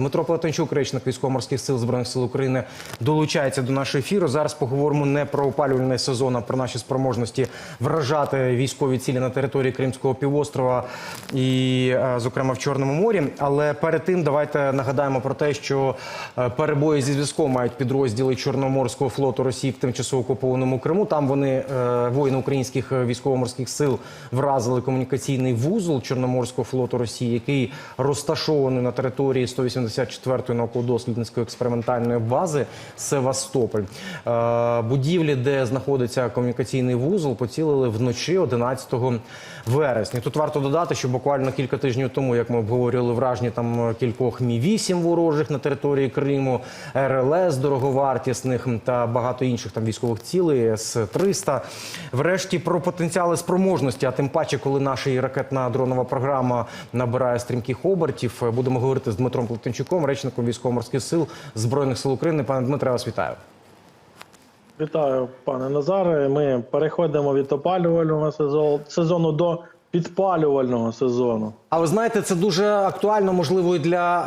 Дмитро Платончук, речник військово-морських сил збройних сил України, долучається до нашого ефіру. Зараз поговоримо не про опалювальний сезон, а про наші спроможності вражати військові цілі на території Кримського півострова і, е, зокрема, в Чорному морі. Але перед тим давайте нагадаємо про те, що е, перебої зі зв'язком мають підрозділи Чорноморського флоту Росії в тимчасово окупованому Криму. Там вони е, воїни українських військово-морських сил вразили комунікаційний вузол Чорноморського флоту Росії, який розташований на території 184-ї науково-дослідницької експериментальної бази Севастополь. Е, Будівлі, де знаходиться комунікаційний вузол, поцілили вночі 11 вересня. Тут варто додати, що буквально кілька тижнів тому, як ми обговорювали враження там кількох мі 8 ворожих на території Криму, РЛС дороговартісних та багато інших там військових цілей с 300 Врешті про потенціали спроможності, а тим паче, коли наша ракетна дронова програма набирає стрімких обертів, будемо говорити з Дмитром Плетенчуком, речником військово-морських сил збройних сил України. Пане Дмитре, вас вітаю. Вітаю, пане Назаре. Ми переходимо від опалювального сезону до підпалювального сезону. А ви знаєте, це дуже актуально, можливо, і для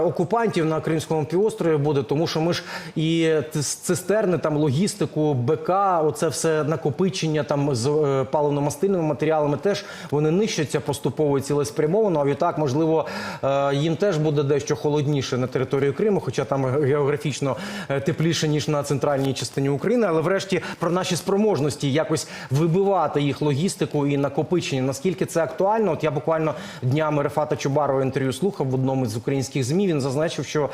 е, окупантів на Кримському півострові буде, тому що ми ж і цистерни, там логістику, БК, оце все накопичення там з е, паливно-мастильними матеріалами теж вони нищаться поступово цілеспрямовано. А відтак, можливо, е, їм теж буде дещо холодніше на території Криму, хоча там географічно е, тепліше ніж на центральній частині України. Але врешті про наші спроможності якось вибивати їх логістику і накопичення. Наскільки це актуально? От я буквально днями Рефата Чубарова інтерв'ю слухав в одному з українських змі. Він зазначив, що е,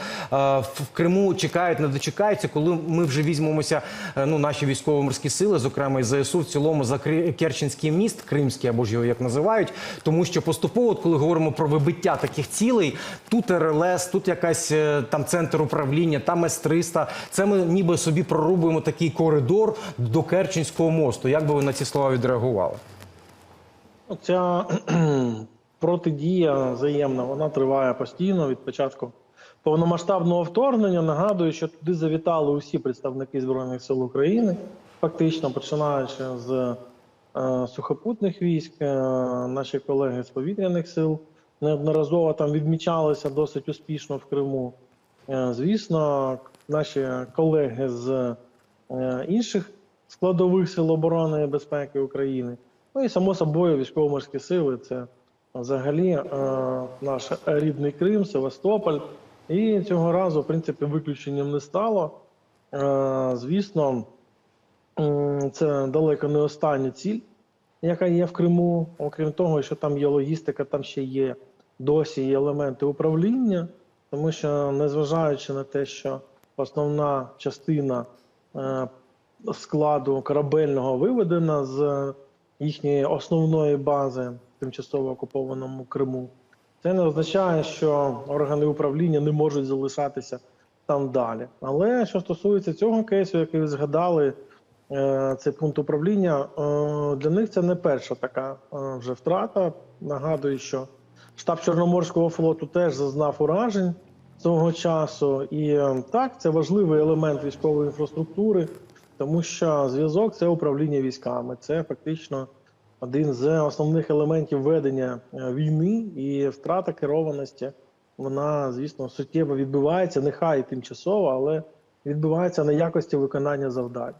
в Криму чекають, не дочекаються, коли ми вже візьмемося. е, ну, наші військово-морські сили, зокрема і ЗСУ, в цілому за Керченський міст, Кримський або ж його як називають. Тому що поступово, коли говоримо про вибиття таких цілей, тут РЛС, тут якась е, там центр управління, там С-300. Це ми ніби собі прорубуємо такий коридор до Керченського мосту. Як би ви на ці слова відреагували? Ця протидія взаємна, вона триває постійно від початку повномасштабного вторгнення. Нагадую, що туди завітали усі представники Збройних сил України, фактично починаючи з е, сухопутних військ, е, наші колеги з повітряних сил неодноразово там відмічалися досить успішно в Криму. Е, Звісно, наші колеги з е, інших складових сил оборони і безпеки України. Ну і само собою військово-морські сили це взагалі е, наш рідний Крим, Севастополь. І цього разу, в принципі, виключенням не стало. Е, звісно, це далеко не остання ціль, яка є в Криму. Окрім того, що там є логістика, там ще є досі є елементи управління, тому що незважаючи на те, що основна частина е, складу корабельного виведена з їхньої основної бази в тимчасово окупованому Криму, це не означає, що органи управління не можуть залишатися там далі. Але що стосується цього кейсу, який ви згадали, е, цей пункт управління, е, для них це не перша така е, вже втрата. Нагадую, що штаб Чорноморського флоту теж зазнав уражень свого часу. І так, це важливий елемент військової інфраструктури, тому що зв'язок це управління військами. Це фактично один з основних елементів ведення е, війни і втрата керованості. Вона, звісно, суттєво відбувається, нехай тимчасово, але відбувається на якості виконання завдань.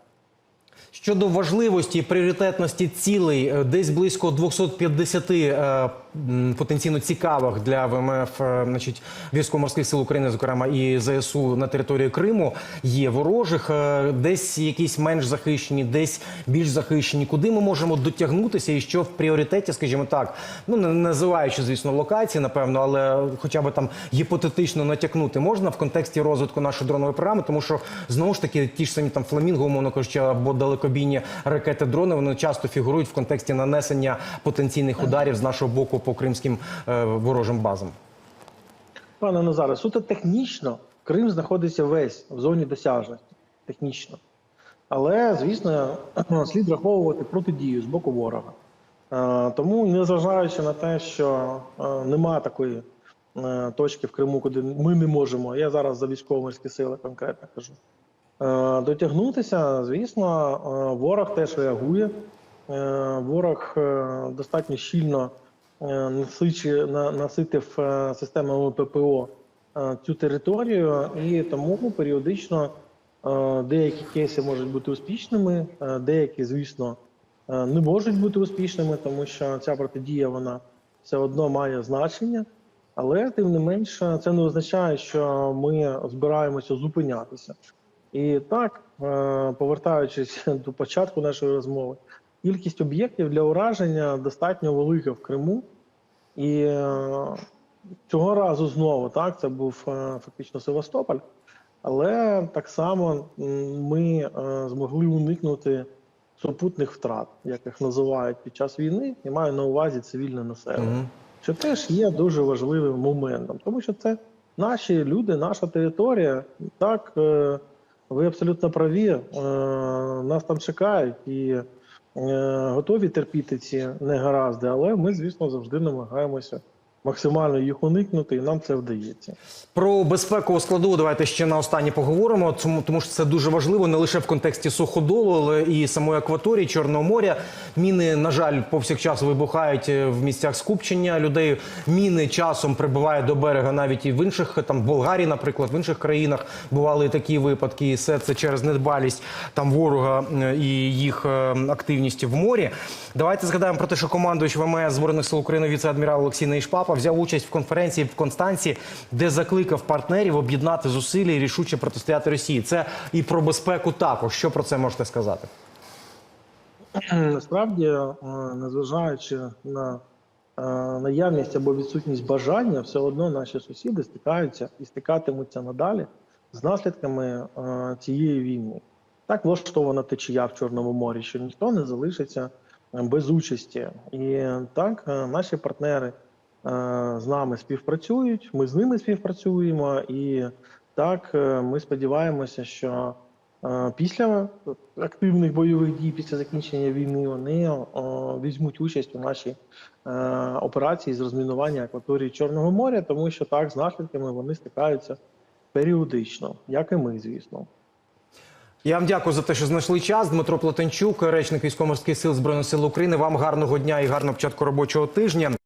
Щодо важливості і пріоритетності цілей, е, десь близько 250 е, потенційно цікавих для ВМФ е, значить, військово-морських сил України, зокрема і ЗСУ на території Криму, є ворожих, е, десь якісь менш захищені, десь більш захищені. Куди ми можемо дотягнутися і що в пріоритеті, скажімо так, ну не називаючи, звісно, локації, напевно, але хоча б там гіпотетично натякнути можна в контексті розвитку нашої дронової програми, тому що знову ж таки ті ж самі там фламінго, умовно кажучи, або далекобійні ракети дрони, вони часто фігурують в контексті нанесення потенційних ударів з нашого боку по кримським е, ворожим базам. Пане Назаре, суто технічно Крим знаходиться весь в зоні досяжності. Технічно. Але, звісно, слід враховувати протидію з боку ворога. Е, Тому, незважаючи на те, що е, немає такої е, точки в Криму, куди ми не можемо, я зараз за військово-морські сили конкретно кажу, дотягнутися, звісно, е, ворог теж реагує. Е, Ворог е, достатньо щільно е, наситив е, системами ППО е, цю територію, і тому періодично е, деякі кейси можуть бути успішними, е, деякі, звісно, е, не можуть бути успішними, тому що ця протидія вона все одно має значення. Але тим не менше, це не означає, що ми збираємося зупинятися. І так, е, повертаючись до початку нашої розмови, кількість об'єктів для ураження достатньо велика в Криму. І е, цього разу знову так, це був е, фактично Севастополь, але так само ми змогли уникнути супутних втрат, як їх називають під час війни, і маю на увазі цивільне населення Мгм. що теж є дуже важливим моментом, тому що це наші люди, наша територія. Так, ви абсолютно праві. е, Нас там чекають і е, готові терпіти ці негаразди, але ми, звісно, завжди намагаємося максимально їх уникнути, і нам це вдається. Про безпеку складу давайте ще на останнє поговоримо, тому, тому що це дуже важливо не лише в контексті суходолу, але і самої акваторії Чорного моря. Міни, на жаль, повсякчас вибухають е, в місцях скупчення людей. Міни часом прибувають до берега навіть і в інших, там Болгарії, наприклад, в інших країнах бували такі випадки. І все це через недбалість там ворога і їх е, активність в морі. Давайте згадаємо про те, що командуючий ВМС збройних сил України віце-адмірал Олексій Нейшпапа взяв участь в конференції в Констанції, де закликав партнерів об'єднати зусилля і рішуче протистояти Росії. Це і про безпеку також. Що про це можете сказати? Насправді, е, незважаючи на е, наявність або відсутність бажання, все одно наші сусіди стикаються і стикатимуться надалі з наслідками е, цієї війни. Так влаштована течія в Чорному морі, що ніхто не залишиться без участі. І так, наші партнери з нами співпрацюють, ми з ними співпрацюємо, і так е, ми сподіваємося, що Е, Після активних бойових дій, після закінчення війни, вони візьмуть участь у нашій е, операції з розмінування акваторії Чорного моря, тому що так з наслідками вони стикаються періодично, як і ми, звісно. Я вам дякую за те, що знайшли час. Дмитро Платенчук, речник військово-морських сил збройних сил України. Вам гарного дня і гарного початку робочого тижня.